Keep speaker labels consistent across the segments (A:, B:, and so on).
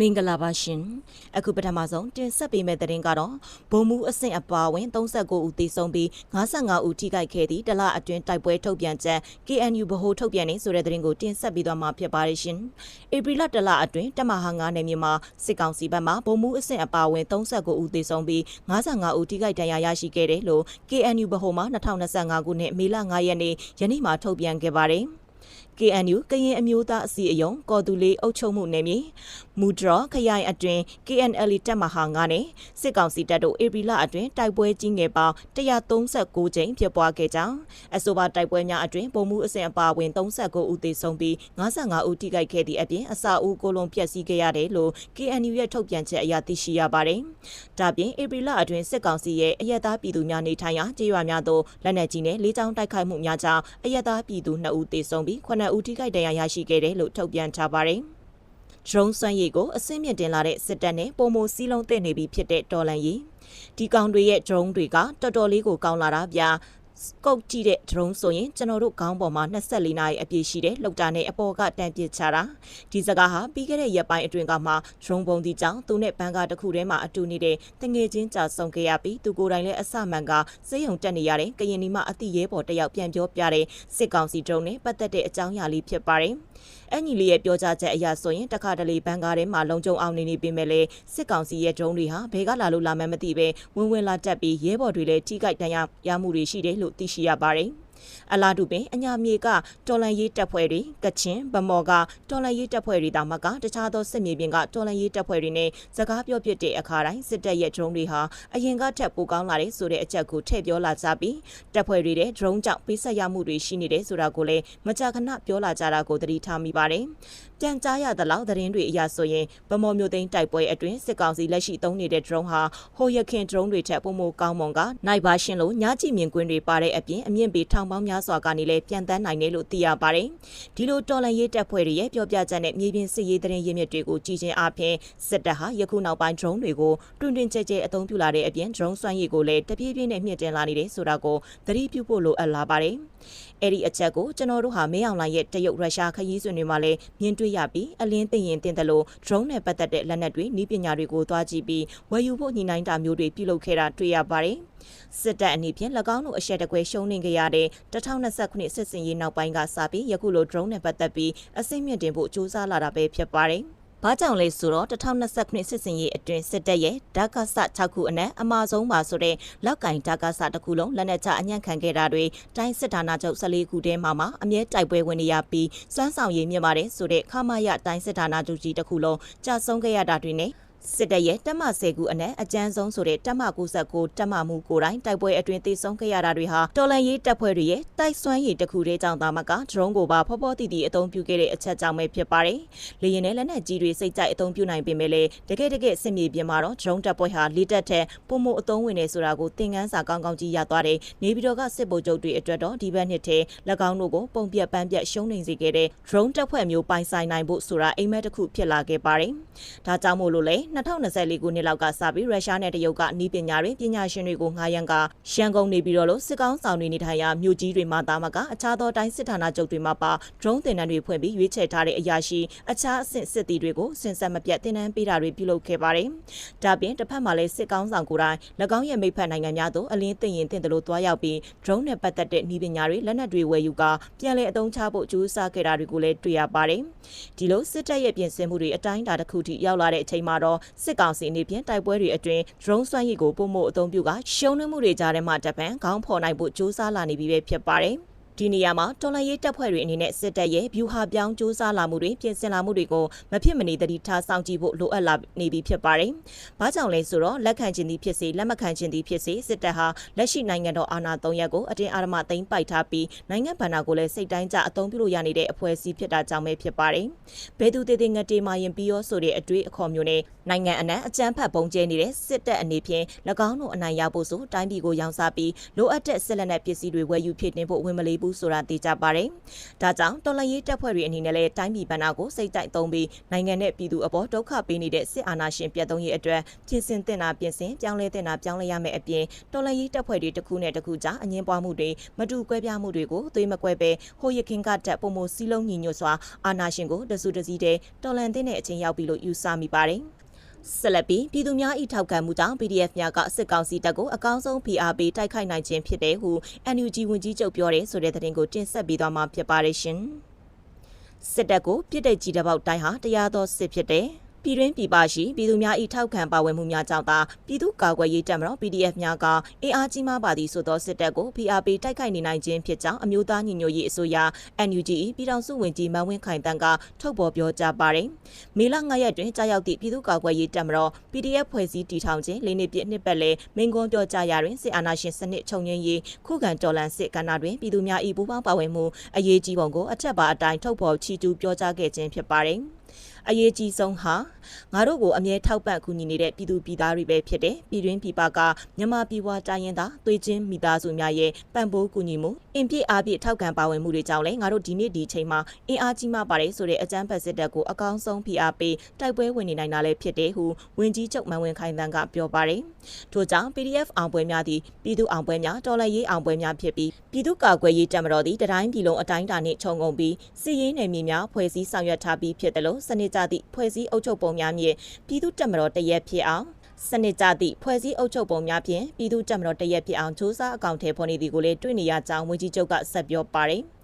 A: မင်္ဂလာပါရှင်အခုပထမဆုံးတင်ဆက်ပေးမယ့်သတင်းကတော့ဘုံမူအဆင့်အပါအဝင်39ဦးသေဆုံးပြီး55ဦးထိခိုက်ခဲ့သည့်တလအတွင်းတိုက်ပွဲထုတ်ပြန်ချက် KNU ဗဟိုထုတ်ပြန်နေဆိုတဲ့သတင်းကိုတင်ဆက်ပေးသွားမှာဖြစ်ပါတယ်ရှင်ဧပြီလတလအတွင်းတမဟာ9နယ်မြေမှာစစ်ကောင်စီဘက်မှဘုံမူအဆင့်အပါအဝင်39ဦးသေဆုံးပြီး55ဦးထိခိုက်ဒဏ်ရာရရှိခဲ့တယ်လို့ KNU ဗဟိုမှ2025ခုနှစ်မေလ9ရက်နေ့ယနေ့မှထုတ်ပြန်ခဲ့ပါတယ် KNU ကရင်အမျိုးသားအစည်းအရုံးကော်တူလေးအုပ်ချုပ်မှုနယ်မြေမူဒရခရိုင်အတွင်း KNL တပ်မဟာ9နဲ့စစ်ကောင်စီတပ်တို့ဧပြီလအတွင်းတိုက်ပွဲကြီးငယ်ပေါင်း139ကြိမ်ဖြစ်ပွားခဲ့ကြောင်းအဆိုပါတိုက်ပွဲများအတွင်းပုံမှုအစဉ်အပါဝင်39ဦးသေဆုံးပြီး55ဦးထိခိုက်ခဲ့သည့်အပြင်အစာဦးကိုလုံးပျက်စီးခဲ့ရတယ်လို့ KNU ရဲ့ထုတ်ပြန်ချက်အရသိရှိရပါတယ်။ဒါပြင်ဧပြီလအတွင်းစစ်ကောင်စီရဲ့အရက်သားပြည်သူများနေထိုင်ရာကြေးရွာများသို့လက်နက်ကြီးနဲ့လေးချောင်းတိုက်ခိုက်မှုများကြောင့်အရက်သားပြည်သူ2ဦးသေဆုံးပြီး9ဦးထိခိုက်ဒဏ်ရာရရှိခဲ့တယ်လို့ထုတ်ပြန်ထားပါတယ်။ drone စွမ်းရည်ကိုအစင်းမြင့်တင်လာတဲ့စစ်တပ်နဲ့ပုံမစီးလုံးသိနေပြီဖြစ်တဲ့တော်လန်ရီဒီကောင်တွေရဲ့ drone တွေကတော်တော်လေးကိုကောင်းလာတာဗျာ ကုတ်ကြည့်တဲ့ drone ဆိုရင်ကျွန်တော်တို့ခေါင်းပေါ်မှာ24နာရီအပြည့်ရှိတဲ့လောက်တာနဲ့အပေါ်ကတန်ပြစ်ချတာဒီစကားဟာပြီးခဲ့တဲ့ရက်ပိုင်းအတွင်းကမှ drone ပုံဒီကြောင့်သူနဲ့ဘန်ကာတစ်ခုထဲမှာအတူနေတဲ့တငယ်ချင်းကြာဆုံးခဲ့ရပြီးသူကိုယ်တိုင်လည်းအဆမှန်ကစေယုံတက်နေရတဲ့ကရင်နီမအတိရဲပေါ်တယောက်ပြန်ပြောပြတဲ့စစ်ကောင်စီ drone နဲ့ပတ်သက်တဲ့အကြောင်းအရာလေးဖြစ်ပါတယ်အညီလေးရဲ့ပြောကြားချက်အရဆိုရင်တခါတလေဘန်ကားထဲမှာလုံခြုံအောင်နေနေပေမဲ့လည်းစစ်ကောင်စီရဲ့ drone တွေဟာဘယ်ကလာလို့လာမှန်းမသိပဲဝင်ဝင်လာတက်ပြီးရဲဘော်တွေလည်းထိခိုက်ဒဏ်ရာရမှုတွေရှိတယ်လို့သိရှိရပါတယ်။အလားတူပင်အညာမြေကတော်လန်ရေးတပ်ဖွဲ့တွေကချင်ဗမော်ကတော်လန်ရေးတပ်ဖွဲ့တွေတောင်မှကတခြားသောစစ်မြေပြင်ကတော်လန်ရေးတပ်ဖွဲ့တွေနဲ့စကားပြောပြတဲ့အခါတိုင်းစစ်တပ်ရဲ့ drone တွေဟာအရင်ကထက်ပိုကောင်းလာတဲ့ဆိုတဲ့အချက်ကိုထည့်ပြောလာကြပြီးတပ်ဖွဲ့တွေတဲ့ drone ကြောင့်ပေးဆက်ရမှုတွေရှိနေတယ်ဆိုတာကိုလည်းမကြာခဏပြောလာကြတာကိုသတိထားမိပါတယ်။ ပြန်ကြားရသလောက်သတင်းတွေအရဆိုရင်ဗမော်မျိုးသိန်းတိုက်ပွဲအတွင်းစစ်ကောင်စီလက်ရှိသုံးနေတဲ့ drone ဟာဟိုရခင် drone တွေထက်ပုံမကောင်းမွန်ကနိုင်ပါရှင်လို့ညကြည့်မြင်ကွင်းတွေပါတဲ့အပြင်အမြင့်ပေထောင်ပေါင်းများစွာကနေလည်းပြန်တန်းနိုင်တယ်လို့သိရပါတယ်။ဒီလိုတော်လန်ရေးတပ်ဖွဲ့တွေရဲ့ပြောပြချက်နဲ့မြေပြင်စစ်ရေးသတင်းရင်းမြစ်တွေကိုကြည်ချင်းအပြင်စစ်တပ်ဟာယခုနောက်ပိုင်း drone တွေကိုတွင်တွင်ကြဲကြဲအသုံးပြုလာတဲ့အပြင် drone စွမ်းရည်ကိုလည်းတပြေးပြေးနဲ့မြင့်တင်လာနေတယ်ဆိုတာကိုသတိပြုဖို့လိုအပ်လာပါတယ်။အဲ့ဒီအချက်ကိုကျွန်တော်တို့ဟာမင်းအောင်လှိုင်ရဲ့တရုတ်ရုရှားခရီးစဉ်တွေမှာလည်းမြင်တွေ့ရပြီးအလင်းသိရင်တင်တယ်လို့ drone နဲ့ပတ်သက်တဲ့လက်နက်တွေဤပညာတွေကိုသွားကြည့်ပြီးဝယ်ယူဖို့ညှိနှိုင်းတာမျိုးတွေပြုလုပ်ခဲ့တာတွေ့ရပါတယ်။စစ်တပ်အနေဖြင့်၎င်းတို့အရှက်တကွဲရှုံးနေကြရတဲ့2020ခုနှစ်စစ်စင်ရေးနောက်ပိုင်းကစပြီးယခုလို drone နဲ့ပတ်သက်ပြီးအစိမ့်မြင့်တင်ဖို့စူးစမ်းလာတာပဲဖြစ်ပါတယ်။ ဘာကြောင့်လဲဆိုတော့2020ခုနှစ်စစ်စင်ရေးအတွင်းစစ်တပ်ရဲ့ဓာကဆ6ခုအနက်အမာဆုံးပါဆိုတဲ့လောက်ကင်ဓာကဆတစ်ခုလုံးလက်နက်ချအညံ့ခံခဲ့တာတွေတိုင်းစစ်ဌာနချုပ်14ခုထဲမှာမှအမြဲတိုက်ပွဲဝင်နေရပြီးစွမ်းဆောင်ရည်မြင့်ပါတယ်ဆိုတဲ့ခမာရတိုင်းစစ်ဌာနချုပ်ကြီးတစ်ခုလုံးကြာဆုံးခဲ့ရတာတွေနဲ့ စစ်တပ်ရဲ့တက်မ10ခုအနက်အကြမ်းဆုံးဆိုတဲ့တက်မ69တက်မမှုကိုယ်တိုင်တိုက်ပွဲအတွင်းသေဆုံးခဲ့ရတာတွေဟာတော်လန်ရေးတပ်ဖွဲ့တွေရဲ့တိုက်စွမ်းရည်တစ်ခုတည်းကြောင့်သာမကဒရုန်းကိုပါဖောဖောတီတီအသုံးပြုခဲ့တဲ့အချက်ကြောင့်ပဲဖြစ်ပါတယ်။လေရင်နဲ့လက်နက်ကြီးတွေစိတ်ကြိုက်အသုံးပြုနိုင်ပေမဲ့လည်းတကယ်တကယ်စစ်မြေပြင်မှာတော့ဒရုန်းတပ်ဖွဲ့ဟာလေးတက်တဲ့ပုံမှုအသုံးဝင်နေဆိုတာကိုသင်ခန်းစာကောင်းကောင်းကြီးရသွားတယ်။နေပြည်တော်ကစစ်ဗိုလ်ချုပ်တွေအတွက်တော့ဒီဘက်နှစ်ထဲ၎င်းတို့ကိုပုံပြက်ပန်းပြက်ရှုံးနေစေခဲ့တဲ့ဒရုန်းတပ်ဖွဲ့မျိုးပိုင်ဆိုင်နိုင်ဖို့ဆိုတာအိမ်မက်တစ်ခုဖြစ်လာခဲ့ပါတယ်။ဒါကြောင့်မို့လို့လေ2024ခုနှစ်လောက်ကစပြီးရုရှားနဲ့တရုတ်ကနီးပညာတွေပညာရှင်တွေကိုငှားရမ်းကရန်ကုန်နေပြီးတော့လို့စစ်ကောင်းဆောင်တွေနေထိုင်ရာမြို့ကြီးတွေမှာတာမကအခြားသောတိုင်းစစ်ဌာနချုပ်တွေမှာပါ drone တင်တန်းတွေဖွင့်ပြီးရွေးချယ်ထားတဲ့အရာရှိအခြားအဆင့်စစ်တီတွေကိုစင်ဆက်မပြတ်တင်တန်းပေးတာတွေပြုလုပ်ခဲ့ပါတယ်။ဒါပြင်တစ်ဖက်မှာလည်းစစ်ကောင်းဆောင်ကိုယ်တိုင်၎င်းရဲ့မိဖက်နိုင်ငံများသို့အလင်းသိရင်တင်တယ်လို့တွားရောက်ပြီး drone နဲ့ပတ်သက်တဲ့နီးပညာတွေလက်နက်တွေဝယ်ယူကပြန်လည်အသုံးချဖို့ကြိုးစားခဲ့တာတွေကိုလည်းတွေ့ရပါတယ်။ဒီလိုစစ်တပ်ရဲ့ပြင်ဆင်မှုတွေအတိုင်းအတာတစ်ခုထိရောက်လာတဲ့အချိန်မှာတော့စစ်ကောင်စီအနေဖြင့်တိုက်ပွဲတွေအတွင်း drone စွမ်းရည်ကိုပုံမှုအသုံးပြုကရှုံးနှမှုတွေကြားထဲမှာတပံခေါင်းဖော်နိုင်ဖို့ကြိုးစားလာနေပြီပဲဖြစ်ပါတယ်။ ဒီနေရာမှာတော်လှန်ရေးတပ်ဖွဲ့တွေအနေနဲ့စစ်တပ်ရဲ့ဗျူဟာပြောင်းစူးစမ်းလာမှုတွေပြင်ဆင်လာမှုတွေကိုမဖြစ်မနေတတိထားစောင့်ကြည့်ဖို့လိုအပ်လာနေပြီဖြစ်ပါတယ်။ဘာကြောင့်လဲဆိုတော့လက်ခံခြင်းသည်ဖြစ်စေလက်မခံခြင်းသည်ဖြစ်စေစစ်တပ်ဟာလက်ရှိနိုင်ငံတော်အာဏာသုံးရပ်ကိုအတင်းအာရမသိမ်းပိုက်ထားပြီးနိုင်ငံဗန္နာကိုလည်းစိတ်တိုင်းကြအသုံးပြုလို့ရနေတဲ့အဖွဲ့အစည်းဖြစ်တာကြောင့်ပဲဖြစ်ပါတယ်။ဘယ်သူတည်တည်ငတေမာရင်ပြီးရောဆိုတဲ့အတွေ့အခေါ်မျိုးနဲ့နိုင်ငံအနှံ့အကြမ်းဖက်ပုံကျဲနေတဲ့စစ်တပ်အနေဖြင့်၎င်းတို့အနိုင်ရဖို့ဆိုတိုင်းပြည်ကိုရောင်းစားပြီးလိုအပ်တဲ့စစ်လက်နက်ပစ္စည်းတွေဝယ်ယူဖြစ်တင်ဖို့ဝင်မလေးဘူးဘူးဆိုတာသိကြပါတယ်။ဒါကြောင့်တော်လှန်ရေးတပ်ဖွဲ့တွေအနေနဲ့လည်းတိုင်းပြည်ဗဏ္ဍာကိုစိတ်တိုက်သုံးပြီးနိုင်ငံနဲ့ပြည်သူအပေါ်ဒုက္ခပေးနေတဲ့စစ်အာဏာရှင်ပြတ်သုံးရေးအတွက်ပြင်ဆင်တင်တာပြင်ဆင်ပြောင်းလဲတင်တာပြောင်းလဲရမယ့်အပြင်တော်လှန်ရေးတပ်ဖွဲ့တွေတစ်ခုနဲ့တစ်ခုကြားအငင်းပွားမှုတွေမတူကွဲပြားမှုတွေကိုသွေးမကွဲပဲဟိုရခင်ကတက်ပုံမစီလုံးညီညွတ်စွာအာဏာရှင်ကိုတစုတစည်းတဲ့တော်လှန်တဲ့အချိန်ရောက်ပြီလို့ယူဆမိပါတယ်။ ဆက်လက်ပြီးပြည်သူများ၏ထောက်ခံမှုကြောင့် PDF များကစစ်ကောင်စီတပ်ကိုအကောင်းဆုံး PRP တိုက်ခိုက်နိုင်ခြင်းဖြစ်တယ်ဟု NUG ဝန်ကြီးချုပ်ပြောတဲ့ဆိုတဲ့သတင်းကိုတင်ဆက်ပေးသွားမှာဖြစ်ပါတယ်ရှင်။စစ်တပ်ကိုပြစ်ဒဏ်ကြီးတစ်ပေါက်တိုင်းဟာတရားသောစစ်ဖြစ်တယ်။ ပြည်တွင်းပြည်ပရှိပြည်သူများ၏ထောက်ခံပါဝင်မှုများကြောင့်သာပြည်သူ့ကာကွယ်ရေးတပ်မတော် PDF များကအင်အားကြီးမားပါသည့်ဆိုသောစစ်တပ်ကို PRP တိုက်ခိုက်နေနိုင်ခြင်းဖြစ်ကြောင်းအမျိုးသားညီညွတ်ရေးအစိုးရ NUG ၏ပြည်ထောင်စုဝန်ကြီးမန်ဝင်းခိုင်တန်းကထုတ်ဖော်ပြောကြားပါတယ်။မေလ9ရက်တွင်ကြာရောက်သည့်ပြည်သူ့ကာကွယ်ရေးတပ်မတော် PDF ဖွဲ့စည်းတည်ထောင်ခြင်းလေးနှစ်ပြည့်နှစ်ပတ်လည်မင်းကွန်းပြောကြားရာတွင်စစ်အာဏာရှင်စနစ်ချုပ်ငြိမ်းရေးခုခံတော်လှန်စစ်ကဏ္ဍတွင်ပြည်သူများ၏ပူးပေါင်းပါဝင်မှုအရေးကြီးပုံကိုအထက်ပါအတိုင်းထုတ်ဖော်ချီးကျူးပြောကြားခဲ့ခြင်းဖြစ်ပါတယ်။ အရေးကြီးဆုံးဟာငါတို့ကိုအမြဲထောက်ပံ့ကူညီနေတဲ့ပြည်သူပြည်သားတွေပဲဖြစ်တယ်ပြည်တွင်းပြည်ပကမြန်မာပြည်ဝတိုင်းရင်းသားသွေးချင်းမိသားစုများရဲ့ပံ့ပိုးကူညီမှုအင်ပြည့်အားပြည့်ထောက်ခံပါဝင်မှုတွေကြောင့်လည်းငါတို့ဒီနေ့ဒီချိန်မှာအင်အားကြီးမှပါတယ်ဆိုတဲ့အကြမ်းဖက်စစ်တပ်ကိုအကောင်းဆုံးဖိအားပေးတိုက်ပွဲဝင်နေနိုင်တာလည်းဖြစ်တယ်ဟုဝန်ကြီးချုပ်မန်ဝင်းခိုင်တန်းကပြောပါတယ်ထို့ကြောင့် PDF အောင်ပွဲများသည်ပြည်သူအောင်ပွဲများတော်လှန်ရေးအောင်ပွဲများဖြစ်ပြီးပြည်သူ့ကာကွယ်ရေးတပ်မတော်သည်တတိုင်းပြည်လုံးအတိုင်းအတာနှင့်ခြုံငုံပြီးစစ်ရေးနယ်မြေများဖွဲ့စည်းဆောင်ရွက်ထားပြီးဖြစ်တယ်လို့စနစ်ကြသည့်ဖွဲ့စည်းအုပ်ချုပ်ပုံများမြင့်ပြည်သူ့တပ်မတော်တရက်ဖြစ်အောင်စနစ်ကြသည့်ဖွဲ့စည်းအုပ်ချုပ်ပုံများဖြင့်ပြည်သူ့တပ်မတော်တရက်ဖြစ်အောင်စူးစမ်းအကောင့်ထဲပေါ်နေသည်ကိုလည်းတွေ့နေရကြောင်းဝန်ကြီးချုပ်ကဆက်ပြောပါတယ်။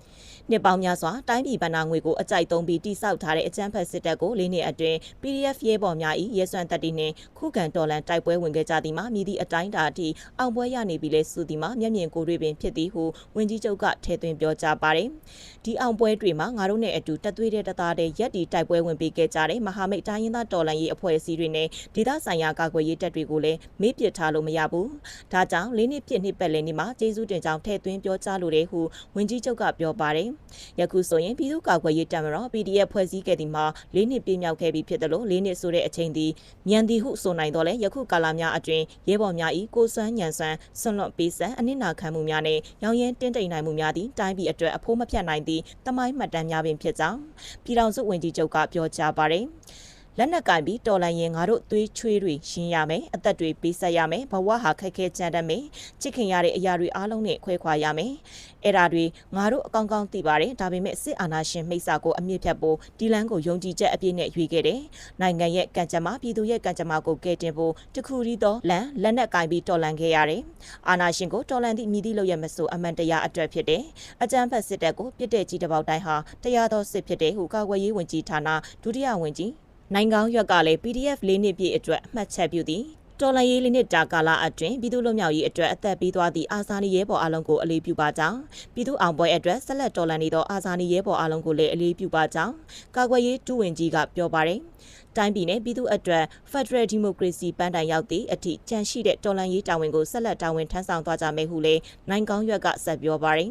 A: နှစ်ပေါင်းများစွာတိုင်းပြည်ဗဏ္ဍာငွေကိုအကြိုက်သုံးပြီးတိစောက်ထားတဲ့အကြမ်းဖက်စစ်တပ်ကိုလေးနှစ်အတွင်း PDF ရဲဘော်များ၏ရဲစွမ်းတပ်တွေနှင့်ခုခံတော်လှန်တိုက်ပွဲဝင်ခဲ့ကြသည်မှာမြည်သည့်အတိုင်းတာအထိအောင်ပွဲရနေပြီလဲဆိုသည်မှာမျက်မြင်ကိုယ်တွေ့ပင်ဖြစ်သည်ဟုဝန်ကြီးချုပ်ကထည့်သွင်းပြောကြားပါတယ်။ဒီအောင်ပွဲတွေမှာငါတို့နဲ့အတူတက်သွေးတဲ့တသားတဲ့ရက်တီတိုက်ပွဲဝင်ပေးခဲ့ကြတဲ့မဟာမိတ်တိုင်းရင်းသားတော်လှန်ရေးအဖွဲ့အစည်းတွေနဲ့ဒေသဆိုင်ရာကာကွယ်ရေးတပ်တွေကိုလည်းမေ့ပစ်ထားလို့မရဘူး။ဒါကြောင့်လေးနှစ်ပြည့်နှစ်ပတ်လည်နေ့မှာကျေးဇူးတင်ကြောင်းထည့်သွင်းပြောကြားလိုတယ်ဟုဝန်ကြီးချုပ်ကပြောပါတယ်။ယခုဆိုရင်ပြည်သူ့ကာကွယ်ရေးတပ်မတော် PDF ဖွဲ့စည်းခဲ့သည်မှာ၄နှစ်ပြည့်မြောက်ခဲ့ပြီဖြစ်တယ်လို့၄နှစ်ဆိုတဲ့အချိန်သည်မြန်သည်ဟုဆိုနိုင်တော့လဲယခုကာလများအတွင်းရဲဘော်များ၏ကိုစွမ်းညံစွမ်းဆွန့်လွတ်ပေးဆက်အနစ်နာခံမှုများနဲ့ရောင်ရင်တင်းတိမ်နိုင်မှုများသည့်တိုင်းပြည်အတွက်အဖိုးမဖြတ်နိုင်သည့်တမိုင်းမှတ်တမ်းများပင်ဖြစ်ကြောင်းပြည်ထောင်စုဝန်ကြီးချုပ်ကပြောကြားပါတယ်။ လက်နက်ကင်ပြီးတော်လန်ရင်ငါတို့သွေးချွေးတွေရှင်းရမယ်အသက်တွေပေးဆက်ရမယ်ဘဝဟာခက်ခဲကြမ်းတမ်းမယ်ချစ်ခင်ရတဲ့အရာတွေအားလုံးနဲ့ခွဲခွာရမယ်အဲ့ဒါတွေငါတို့အကောင်းကောင်းသိပါတယ်ဒါပေမဲ့စစ်အာဏာရှင်မိစ္ဆာကိုအမြင့်ဖြတ်ဖို့ဒီလန်းကိုယုံကြည်ချက်အပြည့်နဲ့ရွေးခဲ့တယ်နိုင်ငံရဲ့ကံကြမ္မာပြည်သူရဲ့ကံကြမ္မာကိုကယ်တင်ဖို့တခုရီသောလန်လက်နက်ကင်ပြီးတော်လန်ခဲ့ရတယ်အာဏာရှင်ကိုတော်လန်သည့်မြည်သည့်လို့ရမဆိုအမှန်တရားအတွက်ဖြစ်တယ်အကြမ်းဖက်စစ်တပ်ကိုပြစ်တဲ့ကြီးတစ်ပေါက်တိုင်းဟာတရားသောစစ်ဖြစ်တယ်ဟုကာကွယ်ရေးဝန်ကြီးဌာနဒုတိယဝန်ကြီး နိုင်ကောင်းရွက်ကလည်း PDF ၄နှစ်ပြည့်အတွက်အမှတ်ချက်ပြုသည်တော်လရေးလေးနှစ်တာကာလအတွင်းပြည်သူ့လူမျိုးရေးအတွက်အသက်ပေးသွားသည့်အာဇာနည်ရဲဘော်အလုံးကိုအလေးပြုပါကြောင်းပြည်သူ့အောင်ပွဲအတွက်ဆက်လက်တော်လှန်နေသောအာဇာနည်ရဲဘော်အလုံးကိုလည်းအလေးပြုပါကြောင်းကာကွယ်ရေးဒုဝန်ကြီးကပြောပါတယ်တိုင်းပြည်နဲ့ပြည်သူ့အတွက် Federal Democracy ပန်းတိုင်ရောက်သည့်အထိကြန့်ရှိတဲ့တော်လှန်ရေးတာဝန်ကိုဆက်လက်တာဝန်ထမ်းဆောင်သွားကြမယ်ဟုလည်းနိုင်ကောင်းရွက်ကဆက်ပြောပါတယ်